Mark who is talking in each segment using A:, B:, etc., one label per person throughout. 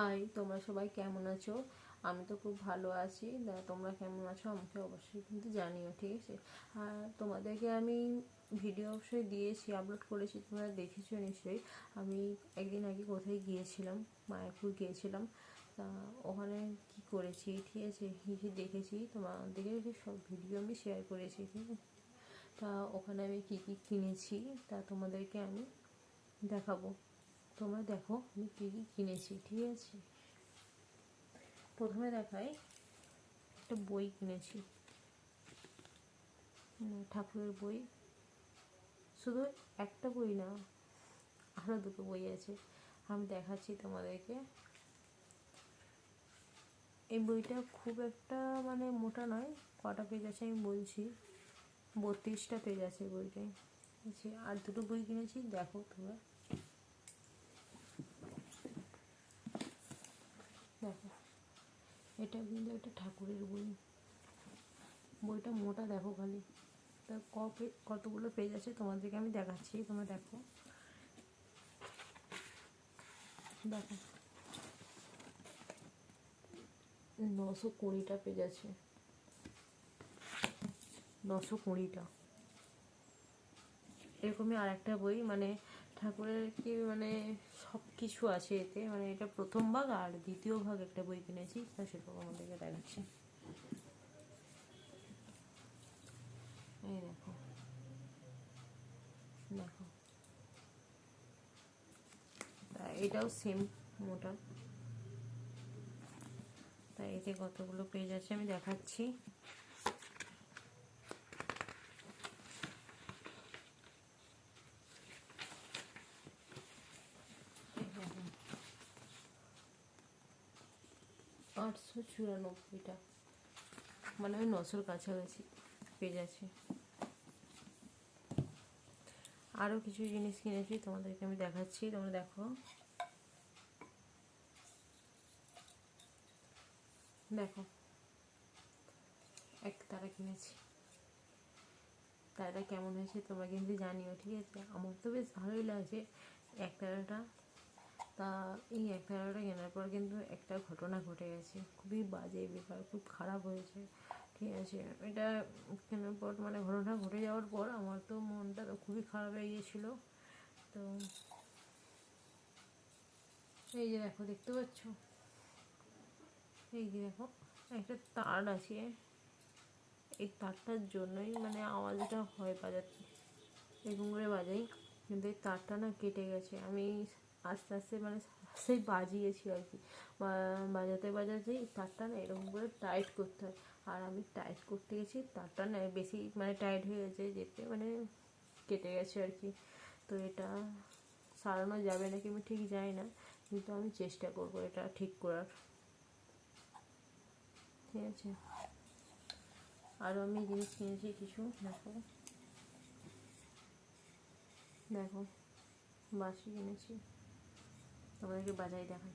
A: High, তোমরা সবাই কেমন আছো? আমি তো খুব ভালো আছি। তোমরা কেমন আছো? আমাকে অবশ্যই কিন্তু জানিও, ঠিক আছে? আর তোমাদেরকে আমি ভিডিও অবশ্যই দিয়েছি আপলোড করেছি, তোমরা দেখেছ নিশ্চয়ই। আমি একদিন আগে কোথায় গিয়েছিলাম? মায়াপুর গিয়েছিলাম। তা ওখানে কি করেছি, ঠিক আছে? কী কী দেখেছি? তোমাদেরকে সব ভিডিও আমি শেয়ার করেছি, ঠিক আছে? তা ওখানে আমি কী কী কিনেছি? তা তোমাদেরকে আমি দেখাবো। তোমরা দেখো আমি কী কী কিনেছি, ঠিক আছে? প্রথমে দেখাই, একটা বই কিনেছি। ঠাকুরের বই। শুধু একটা বই না আরও দুটো বই আছে, আমি দেখাচ্ছি তোমাদেরকে। এই বইটা খুব একটা মানে মোটা নয়, কটা পেজ আছে আমি বলছি, বত্রিশটা পেজ আছে বইটায়। আর দুটো বই কিনেছি, দেখো তোমরা। দেখো। এটা কিন্তু একটা ঠাকুরের বই। বইটা মোটা দেখো খালি। তা ক কতগুলো পেজ আছে তোমাদেরকে আমি দেখাচ্ছি, তোমরা দেখো। দেখো। নশো কুড়িটা পেজ আছে। নশো কুড়িটা। এরকমই আর একটা বই মানে ঠাকুরের কি মানে সব কিছু আছে এতে? মানে এটা প্রথম ভাগ আর দ্বিতীয় ভাগ একটা বই কিনেছি, তা সেটাও আমাদেরকে দেখাচ্ছি। এই দেখো। দেখো। তা এটাও সেম মোটা। তা এতে কতগুলো পেজ আছে আমি দেখাচ্ছি এই দেখো। আটশো চুরানব্বইটা মানে ওই নশোর কাছাকাছি পেজ আরও কিছু জিনিস কিনেছি, তোমাদেরকে আমি দেখাচ্ছি। তোমরা দেখো। দেখো। এক তারা কিনেছি। তারাটা কেমন হয়েছে তোমরা কিন্তু জানিও, ঠিক আছে? আমার তো বেশ ভালোই লাগছে। এক তারাটা তা এই এক তারাটা কেনার পর কিন্তু একটা ঘটনা ঘটে গেছে। খুবই বাজে ব্যাপার, খুব খারাপ হয়েছে। ঠিক আছে, এটা কেনার পর মানে ঘটনা ঘটে যাওয়ার পর আমার তো মনটা তো খুবই খারাপ হয়ে গিয়েছিল। তো এই যে দেখো, দেখতে পাচ্ছ? এই যে দেখো, একটা তার আছে। এই তারটার জন্যই মানে আওয়াজটা হয় বাজাতে এরকম করে বাজাই। কিন্তু এই তারটা না কেটে গেছে। আমি আস্তে আস্তে মানে সেই বাজিয়েছি আর কি। বাজাতে বাজাতে তারটা না এরকম করে টাইট করতে হয়। আর আমি টাইট করতে গেছি, তারটা না বেশি মানে টাইট হয়ে গেছে যেতে মানে কেটে গেছে আর কি। তো এটা সারানো যাবে নাকি আমি ঠিক জানি না, কিন্তু আমি চেষ্টা করব এটা ঠিক করার। ঠিক আছে। আরও আমি জিনিস কিনেছি কিছু, দেখো। দেখো বাসি কিনেছি। তোমাদেরকে বাজাই দেখাই।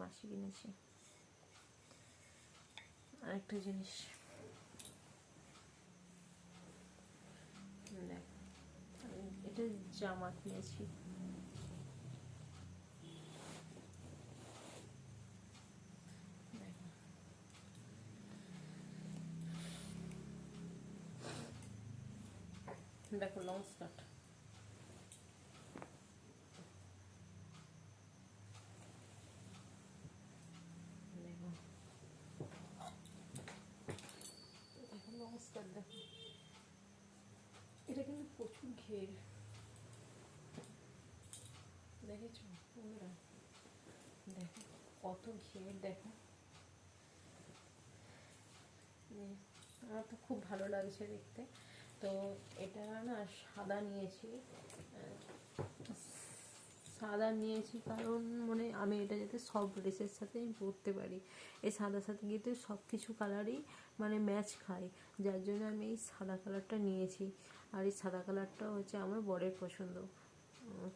A: বাসি কিনেছি। আরেকটা জিনিস। দেখ এটা জামা কিনেছি দেখো দেখো লং স্কার্ট লং স্কার্ট দেখো এটা কিন্তু ঘের দেখেছ দেখো কত দেখো আমার তো খুব ভালো লাগছে দেখতে তো এটা না সাদা নিয়েছি। সাদা নিয়েছি কারণ মানে আমি এটা যাতে সব ড্রেসের সাথে আমি পরতে পারি। এই সাদার সাথে কিন্তু সব কিছু কালারই মানে ম্যাচ খায়। যার জন্য আমি এই সাদা কালারটা নিয়েছি। আর এই সাদা কালারটা হচ্ছে আমার বরের পছন্দ।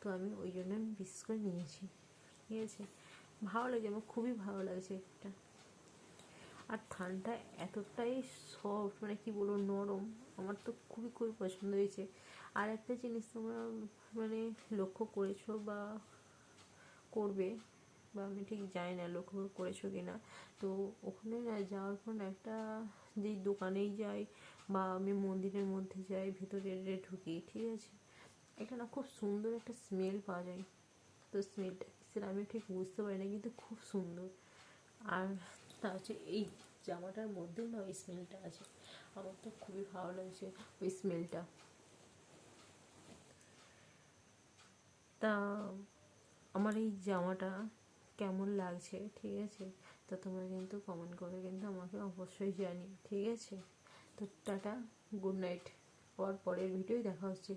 A: তো আমি ওই জন্য আমি বিশেষ করে নিয়েছি। ঠিক আছে? ভালো লাগে আমার খুবই ভালো লাগছে এটা। আর থানটা এতটাই সফট মানে কি বলব, নরম। আমার তো খুবই খুবই পছন্দ হয়েছে। আর একটা জিনিস তোমরা মানে লক্ষ্য করেছ বা করবে, বা আমি ঠিক জানি না লক্ষ্য করেছ কি না তো ওখানে না যাওয়ার পর একটা যেই দোকানেই যাই বা আমি মন্দিরের মধ্যে যাই, ভেতরে ঢুকি, ঠিক আছে? এখানে খুব সুন্দর একটা স্মেল পাওয়া যায়। তো স্মেলটা সেটা আমি ঠিক বুঝতে পারি না, কিন্তু খুব সুন্দর। আর তা হচ্ছে, এই জামাটার মধ্যেও না ওই স্মেলটা আছে। আমার তো খুবই ভালো লাগছে ওই স্মেলটা তা, আমার এই জামাটা কেমন লাগছে, ঠিক আছে? তো তোমরা কিন্তু কমেন্ট করে কিন্তু আমাকে অবশ্যই জানি ঠিক আছে? তো টাটা গুড নাইট পর পরের ভিডিওই দেখা হচ্ছে।